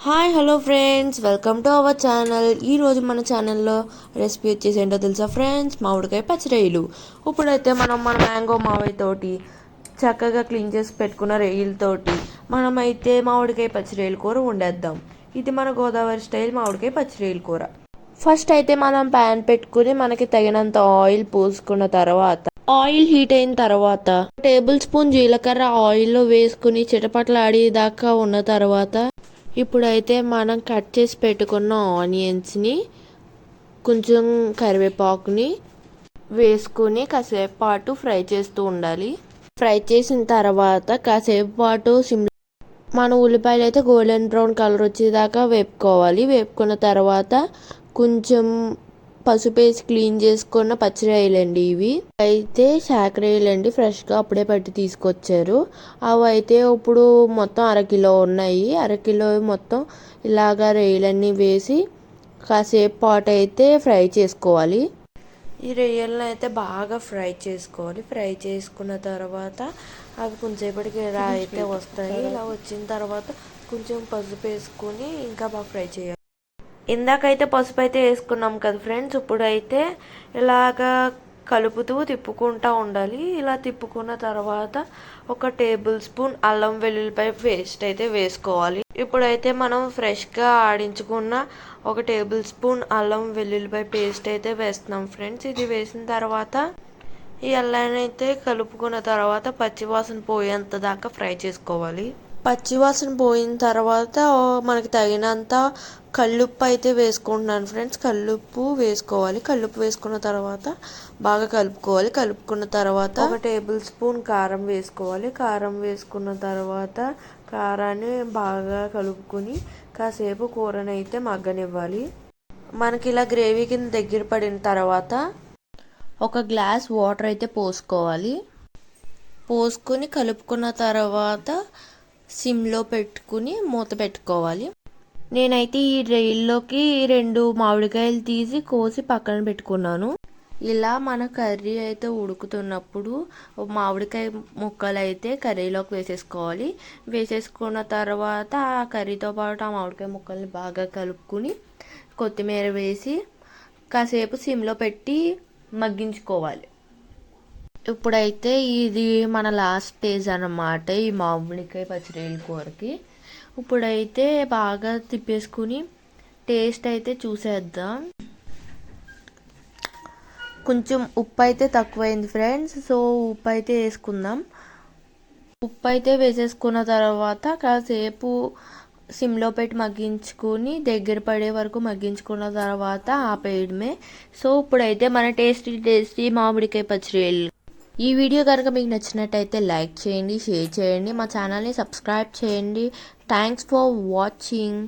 Hi hello friends welcome to our channel ఈరోజు మన ఛానల్లో రెసిపీ వచ్చేసి ఏంటో తెలుసా ఫ్రెండ్స్ మామిడికాయ పచ్చిరొయ్యలు ఇప్పుడైతే మనం మన మ్యాంగో మావయ్య తోటి చక్కగా క్లీన్ చేసి పెట్టుకున్న రొయ్యలతోటి మనమైతే మామిడికాయ పచ్చిరొయ్యల కూర వండేద్దాం. ఇది మన గోదావరి స్టైల్ మామిడికాయ పచ్చిరొయ్యల కూర. ఫస్ట్ అయితే మనం ప్యాన్ పెట్టుకుని మనకి తగినంత ఆయిల్ పోసుకున్న తర్వాత ఆయిల్ హీట్ అయిన తర్వాత టేబుల్ స్పూన్ జీలకర్ర ఆయిల్లో వేసుకుని చిటపట్లాడేదాకా ఉన్న తర్వాత ఇప్పుడైతే మనం కట్ చేసి పెట్టుకున్న ఆనియన్స్ని కొంచెం కరివేపాకుని వేసుకుని కాసేపు పాటు ఫ్రై చేస్తూ ఉండాలి. ఫ్రై చేసిన తర్వాత కాసేపు పాటు సిమ్ మన ఉల్లిపాయలు అయితే గోల్డెన్ బ్రౌన్ కలర్ వచ్చేదాకా వేపుకోవాలి. వేపుకున్న తర్వాత కొంచెం పసుపేసి క్లీన్ చేసుకున్న పచ్చిరాయలండి ఇవి. అయితే శాకరేయలండి ఫ్రెష్గా అప్పుడే పట్టి తీసుకొచ్చారు. అవి అయితే ఇప్పుడు మొత్తం అరకిలో ఉన్నాయి. అరకిలో మొత్తం ఇలాగా రొయ్యలన్నీ వేసి కాసేపు పాటు అయితే ఫ్రై చేసుకోవాలి. ఈ రొయ్యలను అయితే బాగా ఫ్రై చేసుకోవాలి. ఫ్రై చేసుకున్న తర్వాత అవి కొంచెంసేపటికి ఇలా అయితే వస్తాయి. ఇలా వచ్చిన తర్వాత కొంచెం పసుపు వేసుకొని ఇంకా బాగా ఫ్రై చేయాలి. ఇందాకైతే పసుపు అయితే వేసుకున్నాం కదా ఫ్రెండ్స్ ఇప్పుడైతే ఇలాగా కలుపుతూ తిప్పుకుంటూ ఉండాలి. ఇలా తిప్పుకున్న తర్వాత ఒక టేబుల్ స్పూన్ అల్లం వెల్లుల్లిపాయ పేస్ట్ అయితే వేసుకోవాలి. ఇప్పుడైతే మనం ఫ్రెష్గా ఆడించుకున్న ఒక టేబుల్ స్పూన్ అల్లం వెల్లుల్లిపాయ పేస్ట్ అయితే వేస్తున్నాం ఫ్రెండ్స్. ఇది వేసిన తర్వాత ఈ అల్లాన్ని అయితే కలుపుకున్న తర్వాత పచ్చివాసన పోయేంత దాకా ఫ్రై చేసుకోవాలి. పచ్చివాసన పోయిన తర్వాత మనకి తగినంత కల్లుప్పు అయితే వేసుకుంటున్నాను ఫ్రెండ్స్. కల్లుప్పు వేసుకోవాలి. కల్లుప్పు వేసుకున్న తర్వాత బాగా కలుపుకోవాలి. కలుపుకున్న తర్వాత ఒక టేబుల్ స్పూన్ కారం వేసుకోవాలి. కారం వేసుకున్న తర్వాత కారాన్ని బాగా కలుపుకొని కాసేపు కూరని అయితే మగ్గనివ్వాలి. మనకి ఇలా గ్రేవీ కింద దగ్గర పడిన తర్వాత ఒక గ్లాస్ వాటర్ అయితే పోసుకోవాలి. పోసుకొని కలుపుకున్న తర్వాత సిమ్లో పెట్టుకుని మూత పెట్టుకోవాలి. నేనైతే ఈ రైల్లోకి రెండు మామిడికాయలు తీసి కోసి పక్కన పెట్టుకున్నాను. ఇలా మన కర్రీ అయితే ఉడుకుతున్నప్పుడు మామిడికాయ ముక్కలు అయితే కర్రీలోకి వేసేసుకోవాలి. వేసేసుకున్న తర్వాత ఆ కర్రీతో పాటు ఆ మామిడికాయ ముక్కల్ని బాగా కలుపుకుని కొత్తిమీర వేసి కాసేపు సిమ్లో పెట్టి మగ్గించుకోవాలి. ఇప్పుడైతే ఇది మన లాస్ట్ స్టేజ్ అన్నమాట ఈ మామిడికాయ పచ్చిరేల కూరకి. ఇప్పుడైతే బాగా తిప్పేసుకుని టేస్ట్ అయితే చూసేద్దాం. కొంచెం ఉప్పు అయితే తక్కువైంది ఫ్రెండ్స్ సో ఉప్పు అయితే వేసుకుందాం. ఉప్పు అయితే వేసేసుకున్న తర్వాత కాసేపు సిమ్లో పెట్టి మగ్గించుకుని దగ్గర పడే వరకు మగ్గించుకున్న తర్వాత ఆపేయడమే. సో ఇప్పుడైతే మన టేస్టీ టేస్టీ మామిడికాయ పచ్చిరేలు ఈ వీడియో కనుక మీకు నచ్చినట్టయితే లైక్ చేయండి షేర్ చేయండి మా ఛానల్ని సబ్స్క్రైబ్ చేయండి. Thanks for watching